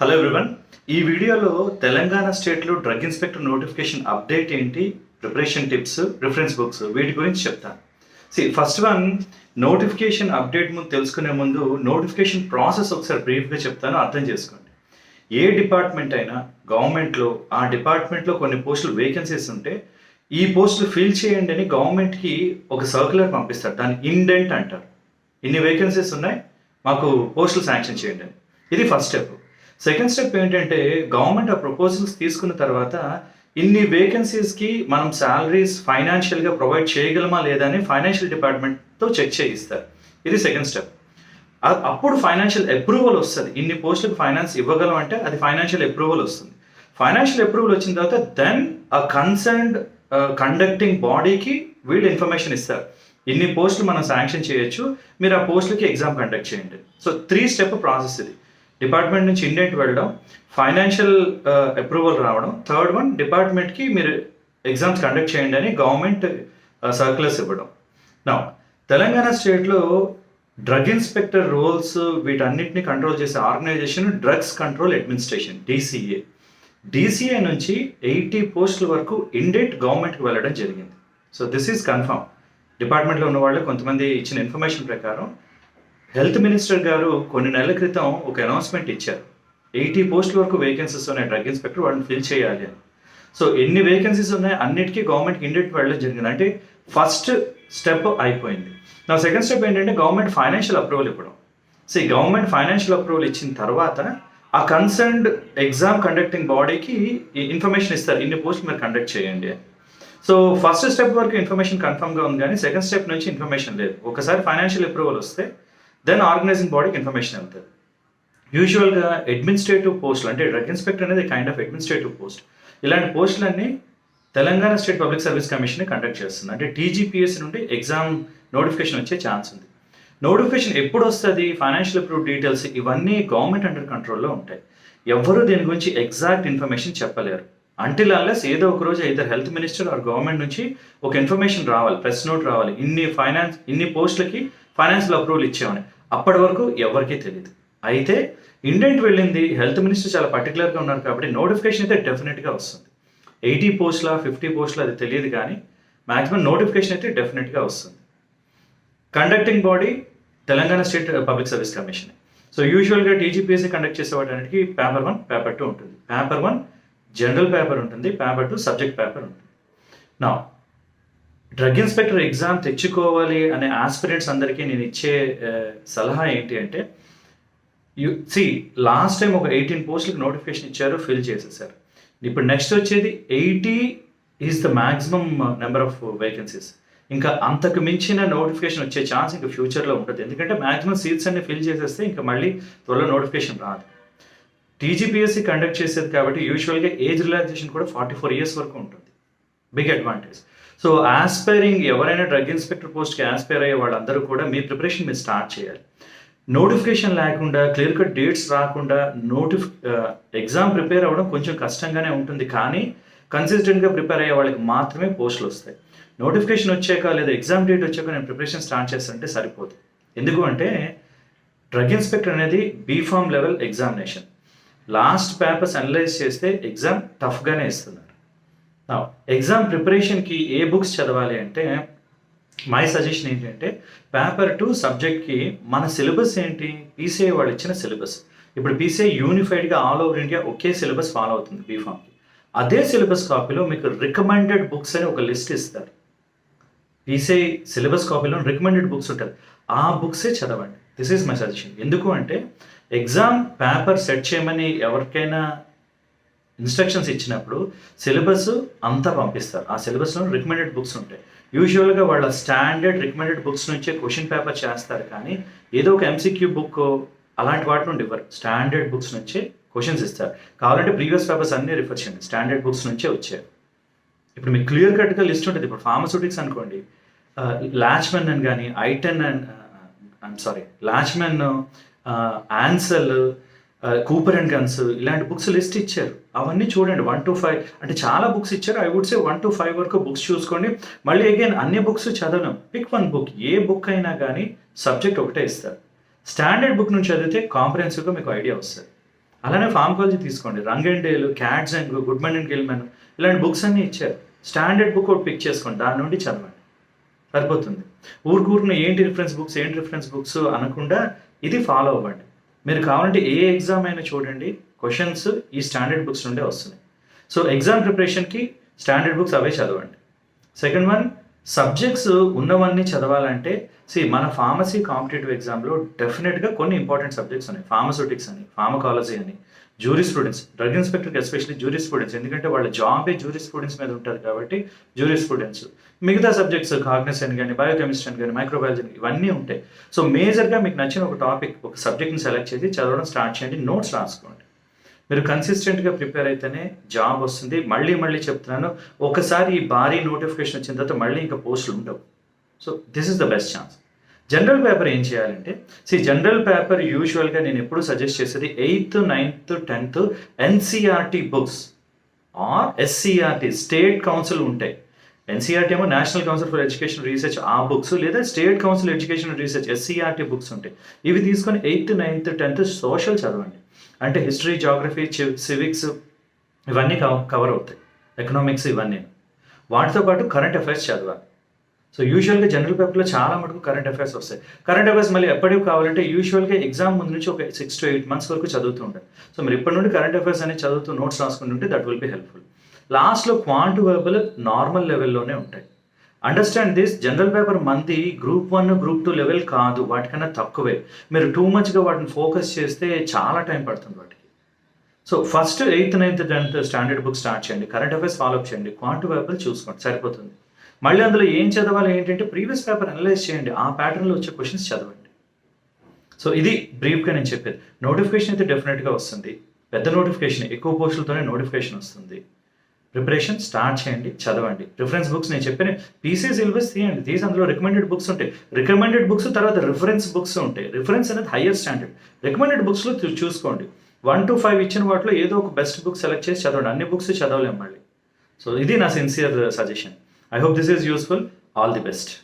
Hello everyone ఈ వీడియోలో తెలంగాణ స్టేట్లో డ్రగ్ ఇన్స్పెక్టర్ నోటిఫికేషన్ అప్డేట్ ఏంటి ప్రిపరేషన్ టిప్స్ రిఫరెన్స్ బుక్స్ వీటి గురించి చెప్తాను. See first one notification update ముందు తెలుసుకునే ముందు నోటిఫికేషన్ ప్రాసెస్ ఒకసారి బ్రీఫ్గా చెప్తాను అర్థం చేసుకోండి. ఏ డిపార్ట్మెంట్ అయినా గవర్నమెంట్లో ఆ డిపార్ట్మెంట్లో కొన్ని పోస్టులు వేకెన్సీస్ ఉంటే ఈ పోస్టులు ఫిల్ చేయండి అని గవర్నమెంట్కి ఒక సర్క్యులర్ పంపిస్తారు. దాన్ని ఇండెంట్ అంటారు. ఇన్ని వేకెన్సీస్ ఉన్నాయి మాకు పోస్టులు శాంక్షన్ చేయండి అని. ఇది ఫస్ట్ స్టెప్ సెకండ్ స్టెప్ ఏంటంటే గవర్నమెంట్ ఆ ప్రపోజల్స్ తీసుకున్న తర్వాత ఇన్ని వేకెన్సీస్కి మనం శాలరీస్ ఫైనాన్షియల్గా ప్రొవైడ్ చేయగలమా లేదా అని ఫైనాన్షియల్ డిపార్ట్మెంట్తో చెక్ చేయిస్తారు. ఇది సెకండ్ స్టెప్ అప్పుడు ఫైనాన్షియల్ అప్రూవల్ వస్తుంది. ఇన్ని పోస్టులకు ఫైనాన్స్ ఇవ్వగలం అంటే అది ఫైనాన్షియల్ అప్రూవల్ వస్తుంది. ఫైనాన్షియల్ అప్రూవల్ వచ్చిన తర్వాత దెన్ ఆ కన్సర్న్డ్ కండక్టింగ్ బాడీకి వీళ్ళు ఇన్ఫర్మేషన్ ఇస్తారు. ఇన్ని పోస్టులు మనం శాంక్షన్ చేయొచ్చు. మీరు ఆ పోస్టులకి ఎగ్జామ్ కండక్ట్ చేయండి. సో త్రీ స్టెప్ ప్రాసెస్ ఇది. డిపార్ట్మెంట్ నుంచి ఇండెంట్ వెళ్ళడం ఫైనాన్షియల్ అప్రూవల్ రావడం. థర్డ్ వన్ డిపార్ట్మెంట్కి మీరు ఎగ్జామ్స్ కండక్ట్ చేయండి అని గవర్నమెంట్ సర్క్యులర్స్ ఇవ్వడం. నా తెలంగాణ స్టేట్లో డ్రగ్ ఇన్స్పెక్టర్ రోల్స్ వీటన్నిటిని కంట్రోల్ చేసే organisation drugs control administration DCA DCA నుంచి ఎయిటీ పోస్టుల వరకు ఇండెంట్ గవర్నమెంట్కి వెళ్ళడం జరిగింది. సో దిస్ ఈజ్ కన్ఫర్మ్ డిపార్ట్మెంట్లో ఉన్న వాళ్ళు కొంతమంది ఇచ్చిన ఇన్ఫర్మేషన్ ప్రకారం హెల్త్ మినిస్టర్ గారు కొన్ని నెలల క్రితం ఒక అనౌన్స్మెంట్ ఇచ్చారు. ఎయిటీ పోస్టుల వరకు వేకెన్సీస్ ఉన్నాయి డ్రగ్ ఇన్స్పెక్టర్ వాళ్ళని ఫిల్ చేయాలి అని. సో ఎన్ని వేకెన్సీస్ ఉన్నాయి? అన్నిటికీ గవర్నమెంట్కి ఇండియట్ వెళ్ళడం జరిగింది. అంటే ఫస్ట్ స్టెప్ అయిపోయింది. నా సెకండ్ స్టెప్ ఏంటంటే గవర్నమెంట్ ఫైనాన్షియల్ అప్రూవల్ ఇవ్వడం. సో ఈ గవర్నమెంట్ ఫైనాన్షియల్ అప్రూవల్ ఇచ్చిన తర్వాత ఆ కన్సర్న్డ్ ఎగ్జామ్ కండక్టింగ్ బాడీకి ఇన్ఫర్మేషన్ ఇస్తారు. ఇన్ని పోస్ట్ మీరు కండక్ట్ చేయండి సో ఫస్ట్ స్టెప్ వరకు ఇన్ఫర్మేషన్ కన్ఫర్మ్గా ఉంది కానీ సెకండ్ స్టెప్ నుంచి ఇన్ఫర్మేషన్ లేదు. ఒకసారి ఫైనాన్షియల్ అప్రూవల్ వస్తే దెన్ ఆర్గనైజింగ్ బాడీకి ఇన్ఫర్మేషన్ వెళ్తుంది యూజువల్గా అడ్మినిస్ట్రేటివ్ పోస్టులు అంటే డ్రగ్ ఇన్స్పెక్టర్ అనేది కైండ్ ఆఫ్ అడ్మినిస్ట్రేటివ్ పోస్ట్ ఇలాంటి పోస్టులన్నీ Telangana state public service commission conduct చేస్తుంది. అంటే టీజీపీఎస్ నుండి ఎగ్జామ్ నోటిఫికేషన్ వచ్చే ఛాన్స్ ఉంది. నోటిఫికేషన్ ఎప్పుడు వస్తుంది? ఫైనాన్షియల్ అప్రూవ్ డీటెయిల్స్ ఇవన్నీ గవర్నమెంట్ అండర్ కంట్రోల్లో ఉంటాయి. ఎవ్వరూ దీని గురించి ఎగ్జాక్ట్ ఇన్ఫర్మేషన్ చెప్పలేరు. అంటిల్ అల్లెస్ ఏదో ఒక రోజు ఇద్దరు హెల్త్ మినిస్టర్ ఆర్ గవర్నమెంట్ నుంచి ఒక ఇన్ఫర్మేషన్ రావాలి ప్రెస్ నోట్ రావాలి. ఇన్ని ఫైనాన్స్ ఇన్ని పోస్టులకి ఫైనాన్షియల్ అప్రూవల్ ఇచ్చామని అప్పటి వరకు ఎవరికీ తెలియదు అయితే ఇండెంట్ వెళ్ళింది హెల్త్ మినిస్టర్ చాలా పర్టికులర్గా ఉన్నారు కాబట్టి నోటిఫికేషన్ అయితే డెఫినెట్గా వస్తుంది. ఎయిటీ పోస్టుల ఫిఫ్టీ పోస్టుల అది తెలియదు కానీ మాక్సిమం నోటిఫికేషన్ అయితే డెఫినెట్గా వస్తుంది. Conducting body Telangana state public service commission. So యూజువల్గా టీజీపీఎస్సీ కండక్ట్ చేసేవాటికి పేపర్ వన్ పేపర్ టూ ఉంటుంది. పేపర్ వన్ జనరల్ పేపర్ ఉంటుంది పేపర్ టూ సబ్జెక్ట్ పేపర్ ఉంటుంది. నా డ్రగ్ ఇన్స్పెక్టర్ ఎగ్జామ్ తెచ్చుకోవాలి అనే ఆస్పిరెంట్స్ అందరికీ నేను ఇచ్చే సలహా ఏంటి అంటే యు సి లాస్ట్ టైం ఒక ఎయిటీన్ పోస్టులకు నోటిఫికేషన్ ఇచ్చారు ఫిల్ చేసేసారు. ఇప్పుడు నెక్స్ట్ వచ్చేది eighty is the maximum number of vacancies ఇంకా అంతకు మించిన నోటిఫికేషన్ వచ్చే ఛాన్స్ ఇంకా ఫ్యూచర్లో ఉంటుంది. ఎందుకంటే మ్యాక్సిమం సీట్స్ అన్ని ఫిల్ చేసేస్తే ఇంకా మళ్ళీ త్వరలో నోటిఫికేషన్ రాదు. టీజీపీఎస్సీ కండక్ట్ చేసేది కాబట్టి యూజువల్గా ఏజ్ రిలాక్సేషన్ కూడా ఫార్టీ ఫోర్ ఇయర్స్ వరకు ఉంటుంది. బిగ్ అడ్వాంటేజ్ సో ఆస్పైరింగ్ ఎవరైనా డ్రగ్ ఇన్స్పెక్టర్ పోస్ట్కి ఆస్పైర్ అయ్యే వాళ్ళందరూ కూడా మీ ప్రిపరేషన్ మీరు స్టార్ట్ చేయాలి. నోటిఫికేషన్ లేకుండా క్లియర్ కట్ డేట్స్ రాకుండా నోటిఫ్ ఎగ్జామ్ ప్రిపేర్ అవ్వడం కొంచెం కష్టంగానే ఉంటుంది కానీ కన్సిస్టెంట్గా ప్రిపేర్ అయ్యే వాళ్ళకి మాత్రమే పోస్టులు వస్తాయి. నోటిఫికేషన్ వచ్చాక లేదా ఎగ్జామ్ డేట్ వచ్చాక నేను ప్రిపరేషన్ స్టార్ట్ చేస్తానంటే సరిపోదు. ఎందుకు అంటే డ్రగ్ ఇన్స్పెక్టర్ అనేది B Pharm level examination. Last papers analyse చేస్తే ఎగ్జామ్ టఫ్గానే ఇస్తున్నారు. ఎగ్జామ్ ప్రిపరేషన్కి ఏ బుక్స్ చదవాలి అంటే మై సజెషన్ ఏంటంటే పేపర్ టు సబ్జెక్ట్కి మన సిలబస్ ఏంటి? పీసీఐ వాళ్ళు ఇచ్చిన సిలబస్ ఇప్పుడు పీసీఐ యూనిఫైడ్గా ఆల్ ఓవర్ ఇండియా ఒకే సిలబస్ ఫాలో అవుతుంది బీఫామ్కి అదే సిలబస్ కాపీలో మీకు రికమెండెడ్ బుక్స్ అని ఒక లిస్ట్ ఇస్తారు. పీసీఐ సిలబస్ కాపీలో రికమెండెడ్ బుక్స్ ఉంటుంది ఆ బుక్సే చదవండి. దిస్ ఈజ్ మై సజెషన్ ఎందుకు అంటే ఎగ్జామ్ పేపర్ సెట్ చేయమని ఎవరికైనా ఇన్స్ట్రక్షన్స్ ఇచ్చినప్పుడు సిలబస్ అంతా పంపిస్తారు. ఆ సిలబస్లో రికమెండెడ్ బుక్స్ ఉంటాయి. యూజువల్గా వాళ్ళ స్టాండర్డ్ రికమెండెడ్ బుక్స్ నుంచే క్వశ్చన్ పేపర్ చేస్తారు కానీ ఏదో ఒక ఎంసీక్యూ బుక్ అలాంటి వాటి నుండి ఇవ్వరు స్టాండర్డ్ బుక్స్ నుంచే క్వశ్చన్స్ ఇస్తారు. కావాలంటే ప్రీవియస్ పేపర్స్ అన్నీ రిఫర్ చేయండి. స్టాండర్డ్ బుక్స్ నుంచే వచ్చాయి. ఇప్పుడు మీకు క్లియర్ కట్గా లిస్ట్ ఉంటుంది. ఇప్పుడు ఫార్మస్యూటిక్స్ అనుకోండి. లాచ్మెన్ అని కానీ i ten and I'm sorry Lachman Ansel Cooper and Gunn's ఇలాంటి బుక్స్ లిస్ట్ ఇచ్చారు. అవన్నీ చూడండి వన్ టు ఫైవ్ అంటే చాలా బుక్స్ ఇచ్చారు. I would say one to five వరకు బుక్స్ చూసుకోండి. మళ్ళీ అగైన్ అన్ని బుక్స్ చదవడం పిక్ వన్ బుక్ ఏ బుక్ అయినా కానీ సబ్జెక్ట్ ఒకటే ఇస్తారు. స్టాండర్డ్ బుక్ నుంచి చదివితే కాంప్రహెన్సివ్గా మీకు ఐడియా వస్తుంది. అలానే ఫార్మకాలజీ తీసుకోండి. Rang and Dale Katz and Goodman Gilman ఇలాంటి బుక్స్ అన్నీ ఇచ్చారు. స్టాండర్డ్ బుక్ ఒకటి పిక్ చేసుకోండి. దాని నుండి చదవండి. సరిపోతుంది. ఊరికూరిన ఏంటి రిఫరెన్స్ బుక్స్ ఏంటి రిఫరెన్స్ బుక్స్ అనకుండా ఇది ఫాలో అవ్వండి. మీరు కావాలంటే ఏ ఎగ్జామ్ అయినా చూడండి. క్వశ్చన్స్ ఈ స్టాండర్డ్ బుక్స్ నుండే వస్తున్నాయి. సో ఎగ్జామ్ ప్రిపరేషన్కి స్టాండర్డ్ బుక్స్ అవే చదవండి. సెకండ్ వన్ సబ్జెక్ట్స్ ఉన్నవన్నీ చదవాలంటే సి మన ఫార్మసీ కాంపిటేటివ్ ఎగ్జామ్లో డెఫినెట్గా కొన్ని ఇంపార్టెంట్ సబ్జెక్ట్స్ ఉన్నాయి. ఫార్మసూటిక్స్ అని ఫార్మకాలజీ అని జ్యూరీ స్టూడెంట్స్ డ్రగ్ ఇన్స్పెక్టర్కి ఎస్పెషలీ జ్యూరీ స్టూడెంట్స్ ఎందుకంటే వాళ్ళ జాబే జ్యూరీ స్టూడెంట్స్ మీద ఉంటుంది కాబట్టి జ్యూరీ స్టూడెంట్స్. మిగతా సబ్జెక్ట్స్ కాగ్నిసెంట్ కానీ బయోకెమిస్ట్రీ కానీ మైక్రోబయాలజీ ఇవన్నీ ఉంటాయి. సో మేజర్గా మీకు నచ్చిన ఒక టాపిక్ ఒక సబ్జెక్ట్ని సెలెక్ట్ చేసి చదవడం స్టార్ట్ చేయండి నోట్స్ రాసుకోండి. మీరు కన్సిస్టెంట్గా ప్రిపేర్ అయితేనే జాబ్ వస్తుంది. మళ్ళీ మళ్ళీ చెప్తున్నాను ఒకసారి ఈ భారీ నోటిఫికేషన్ వచ్చిన తర్వాత మళ్ళీ ఇంకా పోస్టులు ఉండవు. So this is the best chance. General paper ఏం చేయాలంటే సి జనరల్ పేపర్ యూజువల్గా నేను ఎప్పుడు సజెస్ట్ చేసేది eighth ninth tenth NCERT books or SCERT state council ఉంటాయి. ఎన్సీఆర్టీ ఏమో national council for education research ఆ బుక్స్ లేదా state council education research SCERT books ఉంటాయి. ఇవి తీసుకొని ఎయిత్ నైన్త్ టెన్త్ సోషల్ చదవండి. అంటే హిస్టరీ జాగ్రఫీ సివిక్స్ ఇవన్నీ కవర్ అవుతాయి. ఎకనామిక్స్ ఇవన్నీ. వాటితో పాటు కరెంట్ అఫైర్స్ చదవాలి. సో యూజువల్గా జనరల్ పేపర్లో చాలా మటుకు కరెంట్ అఫైర్స్ వస్తాయి. కరెంట్ అఫైర్స్ మళ్ళీ ఎప్పటికి కావాలంటే యూజువల్గా ఎగ్జామ్ ముందు నుంచి ఒక సిక్స్ టు ఎయిట్ మంత్స్ వరకు చదువుతూ ఉంటాయి సో మీరు ఇప్పటి నుండి కరెంట్ అఫైర్స్ అనేది చదువుతూ నోట్స్ రాసుకుంటుంటే దట్ విల్ బి హెల్ప్ఫుల్ లాస్ట్లో క్వాంట్ వెబుల్ నార్మల్ లెవెల్లోనే ఉంటాయి. అండర్స్టాండ్ దిస్ జనరల్ పేపర్ మంది group one group two level కాదు వాటికన్నా తక్కువే. మీరు టూ మచ్గా వాటిని ఫోకస్ చేస్తే చాలా టైం పడుతుంది వాటికి. So first eighth ninth tenth standard book start చేయండి. కరెంట్ అఫైర్స్ ఫాలో అప్ చేయండి. క్వాంట్ పేపర్ చూసుకోండి. సరిపోతుంది. మళ్ళీ అందులో ఏం చదవాలి ఏంటంటే ప్రీవియస్ పేపర్ అనలైజ్ చేయండి. ఆ ప్యాటర్న్లో వచ్చే క్వశ్చన్స్ చదవండి. సో ఇది బ్రీఫ్గా నేను చెప్పేది. నోటిఫికేషన్ అయితే డెఫినెట్గా వస్తుంది. పెద్ద నోటిఫికేషన్ ఎక్కువ పోస్టులతోనే నోటిఫికేషన్ వస్తుంది. ప్రిపరేషన్ స్టార్ట్ చేయండి చదవండి. రిఫరెన్స్ బుక్స్ నేను చెప్పిన. పీసీ సిలబస్ తీయండి. తీసి అందులో రికమెండెడ్ బుక్స్ ఉంటాయి. రికమెండెడ్ బుక్స్ తర్వాత రిఫరెన్స్ బుక్స్ ఉంటాయి. రిఫరెన్స్ అనేది హయ్యర్ స్టాండర్డ్ రికమెండెడ్ బుక్స్లో చూసుకోండి. వన్ టు ఫైవ్ ఇచ్చిన వాటిలో ఏదో ఒక బెస్ట్ బుక్ సెలెక్ట్ చేసి చదవండి. అన్ని బుక్స్ చదవలేము మళ్ళీ. సో ఇది నా sincere suggestion I hope this is useful. All the best.